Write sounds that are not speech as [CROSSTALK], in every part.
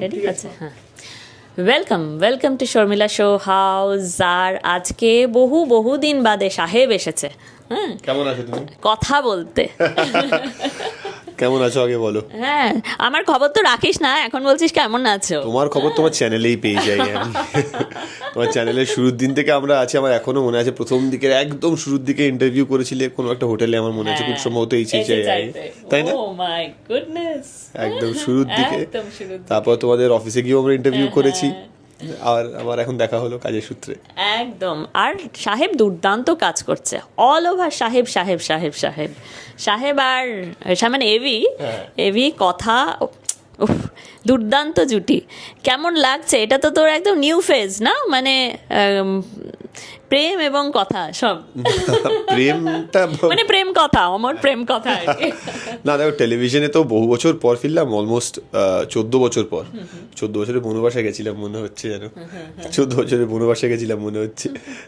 Ready আছে। হ্যাঁ। Welcome welcome to Sharmila show house আর আজকে বহু বহু দিন বাদে সাহেব এসেছে। হ্যাঁ কেমন আছো তুমি? কথা বলতে। [LAUGHS] কেমন আছো আগে বলো? হ্যাঁ আমার খবর তো রাখিস না এখন বলছিস কেমন আছো? তোমার খবর তোমার চ্যানেলেই পেয়ে যাই আমি। তোমার চ্যানেলের শুরুর দিন থেকে আমরা আছি আমার এখনও মনে আছে প্রথম দিকের একদম শুরুর দিকে ইন্টারভিউ করেছিলে কোনো একটা হোটেলে আমার মনে আছে খুব সম্ভবত এই চেয়ে তাই না? ও মাই গুডনেস একদম শুরুর দিকে। তারপর তোমাদের অফিসে গিয়েও আমরা ইন্টারভিউ হ্যাঁ, করেছি। আর আবার এখন দেখা হলো কাজের সূত্রে। একদম। আর সাহেব দুর্দান্ত কাজ করছে। অল ওভার সাহেব সাহেব সাহেব সাহেব। সাহেব আর মানে এভি হ্যাঁ। এভি কথা উফ, দুর্দান্ত জুটি। কেমন লাগছে? এটা তো তোর একদম নিউ ফেজ না? মানে প্রেম এবং কথা সব। প্রেমটা মানে প্রেম কথা আমার প্রেম কথা [LAUGHS] না দেখো টেলিভিশনে তো বহু বছর পর ফিরলাম অলমোস্ট চোদ্দ বছর পর। চোদ্দ বছরের বনবাসে গেছিলাম মনে হচ্ছে যেন। চোদ্দ বছরের বনবাসে গেছিলাম মনে হচ্ছে।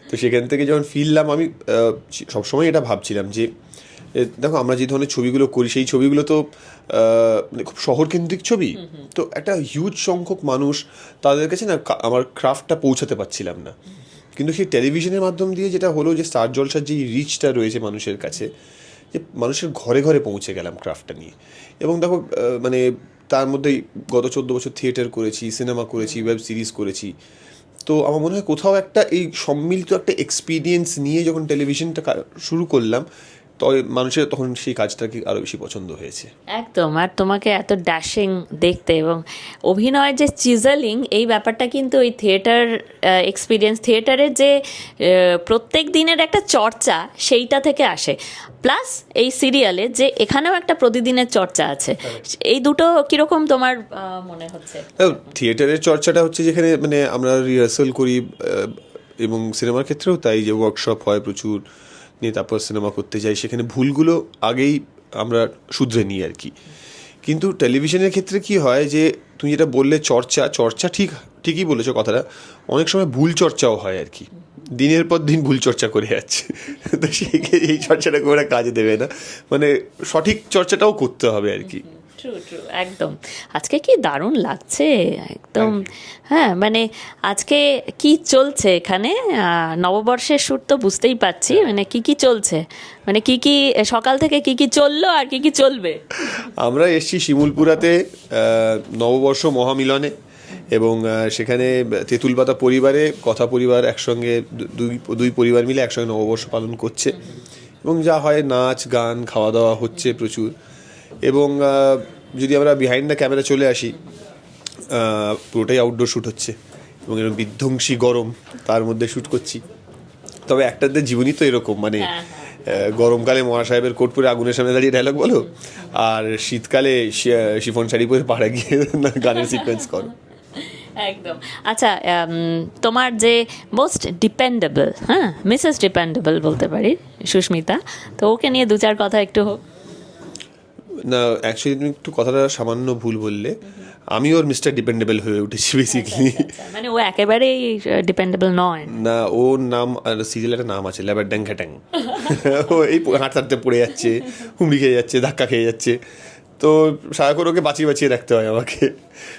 তো সেখান থেকে যখন ফিরলাম আমি সবসময় এটা ভাবছিলাম যে দেখো আমরা যে ধরনের ছবিগুলো করি সেই ছবিগুলো তো মানে খুব শহরকেন্দ্রিক ছবি। তো একটা হিউজ সংখ্যক মানুষ তাদের কাছে না আমার ক্রাফটটা পৌঁছাতে পারছিলাম না। কিন্তু সেই টেলিভিশনের মাধ্যম দিয়ে যেটা হলো যে স্টার জলসার যে রিচটা রয়েছে মানুষের কাছে, যে মানুষের ঘরে ঘরে পৌঁছে গেলাম ক্রাফটটা নিয়ে। এবং দেখো মানে তার মধ্যে গত চোদ্দ বছর থিয়েটার করেছি সিনেমা করেছি ওয়েব সিরিজ করেছি। তো আমার মনে হয় কোথাও একটা এই সম্মিলিত একটা এক্সপিরিয়েন্স নিয়ে যখন টেলিভিশনটা শুরু করলাম তো মানুষের তখন সেই কাজটাকে আরও বেশি পছন্দ হয়েছে? একদম আর তোমাকে এত ড্যাশিং দেখতে এবং অভিনয়ের যে চিজালিং এই ব্যাপারটা কিন্তু ওই থিয়েটার এক্সপিরিয়েন্স থিয়েটারের যে প্রত্যেক দিনের একটা চর্চা সেইটা থেকে আসে। প্লাস এই সিরিয়ালে যে এখানেও একটা প্রতিদিনের চর্চা আছে। এই দুটো কীরকম তোমার মনে হচ্ছে? থিয়েটারের চর্চাটা হচ্ছে যেখানে মানে আমরা রিহার্সাল করি এবং সিনেমার ক্ষেত্রেও তাই যে ওয়ার্কশপ হয় প্রচুর। নিয়ে তারপর সিনেমা করতে যাই, সেখানে ভুলগুলো আগেই আমরা শুধরে নিই আর কি। কিন্তু টেলিভিশনের ক্ষেত্রে কি হয় যে, তুমি যেটা বললে চর্চা চর্চা ঠিক, ঠিকই বলেছ কথাটা, অনেক সময় ভুল চর্চাও হয় আর কি। দিনের পর দিন ভুল চর্চা করে যাচ্ছে। তো সেই এই চর্চাটা একটা কাজে দেবে না। মানে সঠিক চর্চাটাও করতে হবে আর কি। ট্রু ট্রু একদম। আজকে কি দারুণ লাগছে? একদম হ্যাঁ মানে আজকে কি চলছে এখানে? নববর্ষের সুর তো বুঝতেই পারছি মানে কি কি চলছে? মানে কি কি সকাল থেকে কি কি চলল আর কি কি চলবে? আমরা এসেছি শিমুলপুরাতে নববর্ষ মহামিলনে এবং সেখানে তেঁতুলপাতা পরিবারে কথা পরিবার একসঙ্গে দুই দুই পরিবার মিলে একসঙ্গে নববর্ষ পালন করছে। এবং যা হয় নাচ গান খাওয়া দাওয়া হচ্ছে প্রচুর। এবং যদি আমরা বিহাইন্ড দ্য ক্যামেরা চলে আসি পুরোটাই আউটডোর শ্যুট হচ্ছে এবং এরকম বিধ্বংসী গরম তার মধ্যে শ্যুট করছি। তবে একটাদের জীবনই তো এরকম মানে গরমকালে মহা সাহেবের কোট পরে আগুনের সামনে দাঁড়িয়ে ডায়লগ বলো আর শীতকালে শিফন শাড়ি পরে পাড়া গিয়ে গানের সিকোয়েন্স করো। [LAUGHS] একদম। আচ্ছা তোমার যে মোস্ট ডিপেন্ডেবল হ্যাঁ মিসেস ডিপেন্ডেবল বলতে পারি সুস্মিতা তো ওকে নিয়ে দু চার কথা একটু হোক না অ্যাকচুয়ালি তুমি একটু কথাটা সামান্য ভুল বললে। আমি ওর মিস্টার ডিপেন্ডেবল হয়ে উঠেছি বেসিক্যালি মানে ও একেবারে ডিপেন্ডেবল নয়। না ওর নাম আর সিরিয়াল একটা নাম আছে ল্যাবার ড্যাং ঘ্যাট্যাং ও এই হাঁটতে হাঁটতে পড়ে যাচ্ছে হুমড়ি খেয়ে যাচ্ছে ধাক্কা খেয়ে যাচ্ছে। তো সারাক্ষণ ওকে বাঁচিয়ে বাঁচিয়ে রাখতে হয় আমাকে।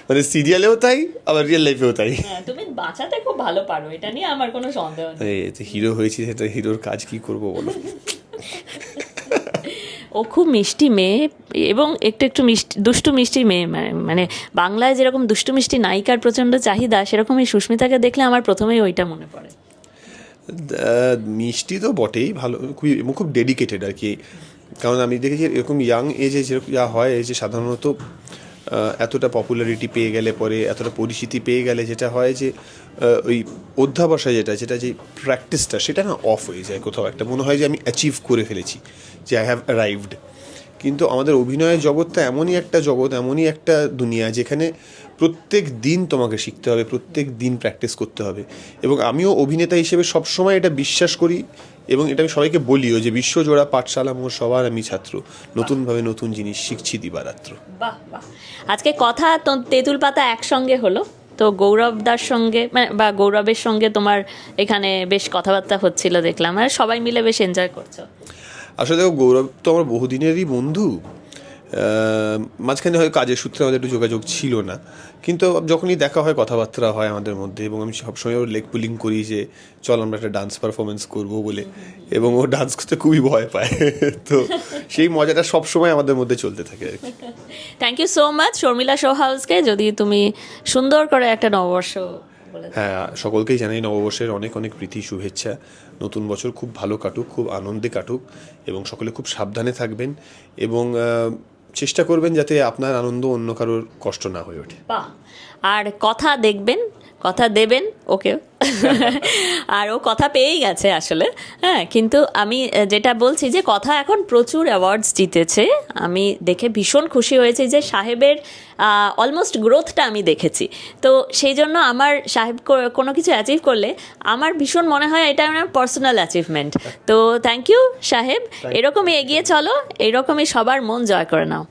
মানে সিরিয়ালেও তাই আবার রিয়েল লাইফেও তাই। হ্যাঁ তুমি বাঁচাতে খুব ভালো পারো এটা নিয়ে আমার কোনো সন্দেহ নেই। হিরো হয়েছি সেটা হিরোর কাজ কি করব বলো? [LAUGHS] ও খুব মিষ্টি মেয়ে এবং একটু একটু মিষ্টি, দুষ্টু মিষ্টি মেয়ে, মানে- মানে বাংলায় যেরকম দুষ্টু মিষ্টি নায়িকার প্রচণ্ড চাহিদা সেরকম এই সুস্মিতাকে দেখলে আমার প্রথমেই ওইটা মনে পড়ে। মিষ্টি তো বটেই, ভালো, খুবই খুব ডেডিকেটেড আর কি। কারণ আমি দেখেছি এরকম ইয়াং এজে যেরকম, যা হয়, এই যে সাধারণত এতটা পপুলারিটি পেয়ে গেলে পরে, এতটা পরিচিতি পেয়ে গেলে যেটা হয় যে ওই অধ্যাবসায় যেটা যেটা যে প্র্যাকটিসটা সেটা না অফ হয়ে যায় কোথাও। একটা মনে হয় যে আমি অ্যাচিভ করে ফেলেছি, যে আই হ্যাভ অ্যারাইভড কিন্তু আমাদের অভিনয়ের জগৎটা এমনই একটা জগৎ, এমনই একটা দুনিয়া যেখানে প্রত্যেক দিন তোমাকে শিখতে হবে, প্রত্যেক দিন প্র্যাকটিস করতে হবে। এবং আমিও অভিনেতা হিসেবে সবসময় এটা বিশ্বাস করি এবং এটা আমি সবাইকে বলিও যে বিশ্বজোড়া পাঠশালা মোর সবার আমি ছাত্র। নতুনভাবে নতুন জিনিস শিখছি দিবারাত্র। আজকে কথা তো তেঁতুল পাতা একসঙ্গে হলো। তো গৌরবদার সঙ্গে মানে বা গৌরবের সঙ্গে তোমার এখানে বেশ কথাবার্তা হচ্ছিল দেখলাম। আর সবাই মিলে বেশ এনজয় করছ। আসলে দেখো, গৌরব তো আমার বহুদিনেরই বন্ধু। মাঝখানে হয় কাজের সূত্রে আমাদের একটু যোগাযোগ ছিল না। কিন্তু যখনই দেখা হয়, কথাবার্তা হয় আমাদের মধ্যে এবং আমি সবসময় ওর লেগ পুলিং করি যে, চল আমরা একটা ডান্স পারফরমেন্স করব বলে। এবং ও ডান্স করতে খুবই ভয় পায়। [LAUGHS] তো সেই মজাটা সবসময় আমাদের মধ্যে চলতে থাকে আর কি। Thank you so much Sharmila show হাউসকে যদি তুমি সুন্দর করে একটা নববর্ষ। হ্যাঁ সকলকেই জানাই নববর্ষের অনেক অনেক প্রীতি শুভেচ্ছা। নতুন বছর খুব ভালো কাটুক খুব আনন্দে কাটুক এবং সকলে খুব সাবধানে থাকবেন এবং চেষ্টা করবেন যাতে আপনার আনন্দ অন্য কারোর কষ্ট না হয়ে ওঠে। আর কথা দেখবেন কথা দেবেন ওকে [LAUGHS] আর ও কথা পেয়েই গেছে আসলে। হ্যাঁ কিন্তু আমি যেটা বলছি যে কথা এখন প্রচুর অ্যাওয়ার্ডস জিতেছে। আমি দেখে ভীষণ খুশি হয়েছি যে সাহেবের অলমোস্ট গ্রোথটা আমি দেখেছি। তো সেই জন্য আমার সাহেব কোনো কিছু অ্যাচিভ করলে আমার ভীষণ মনে হয় এটা আমার পার্সোনাল অ্যাচিভমেন্ট তো থ্যাংক ইউ সাহেব। এরকমই এগিয়ে চলো এরকমই সবার মন জয় করে নাও।